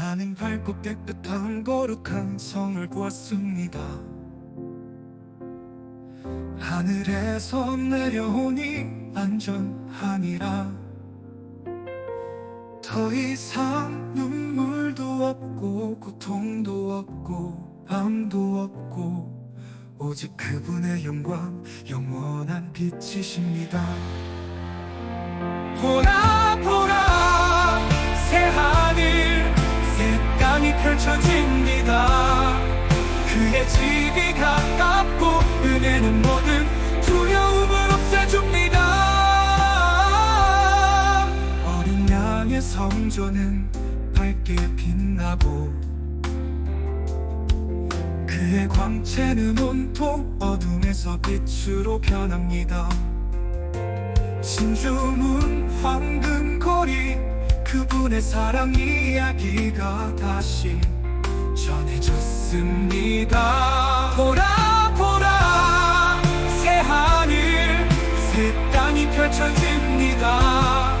나는 밝고 깨끗한 거룩한 성을 보았습니다. 하늘에서 내려오니 안전하니라. 더 이상 눈물도 없고 고통도 없고 밤도 없고 오직 그분의 영광 영원한 빛이십니다. 보라 보라 새하 집이 가깝고 은혜는 모든 두려움을 없애줍니다. 어린 양의 성전은 밝게 빛나고 그의 광채는 온통 어둠에서 빛으로 변합니다. 신주문 황금거리 그분의 사랑 이야기가 다시 전해졌습니다. 보라 보라 새 하늘 새 땅이 펼쳐집니다.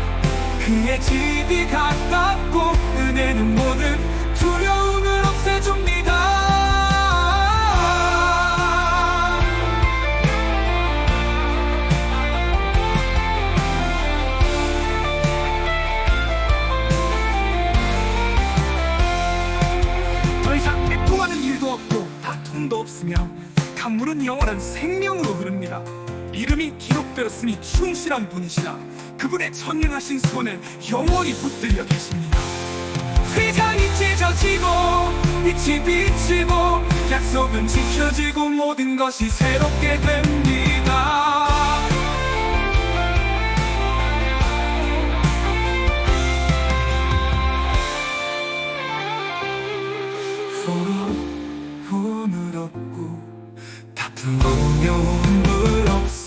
그의 집이 가깝고 은혜는 모든 다툼도 없으며 강물은 영원한 생명으로 흐릅니다. 이름이 기록되었으니 충실한 분이시라 그분의 천명하신 손을 영원히 붙들려 계십니다. 휘장이 찢어지고 빛이 비치고 약속은 지켜지고 모든 것이 새롭게 됩니다. 오늘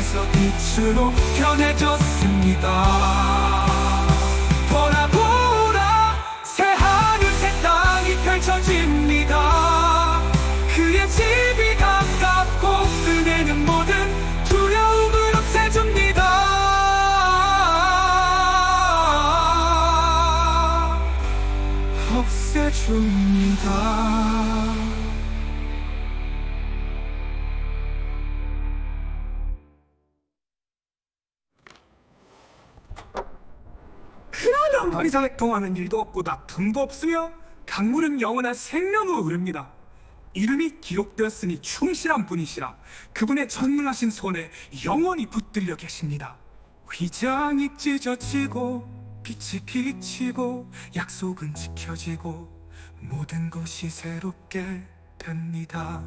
어둠에서 빛으로 변해졌습니다. 보라 보라 새 하늘 새 땅이 펼쳐집니다. 그의 집이 가깝고 은혜는 모든 두려움을 없애줍니다. 없애줍니다 더 이상 통하는 일도 없고 다툼도 없으며 강물은 영원한 생명으로 흐릅니다. 이름이 기록되었으니 충실한 분이시라 그분의 전능하신 손에 영원히 붙들려 계십니다. 휘장이 찢어지고 빛이 비치고 약속은 지켜지고 모든 것이 새롭게 됩니다.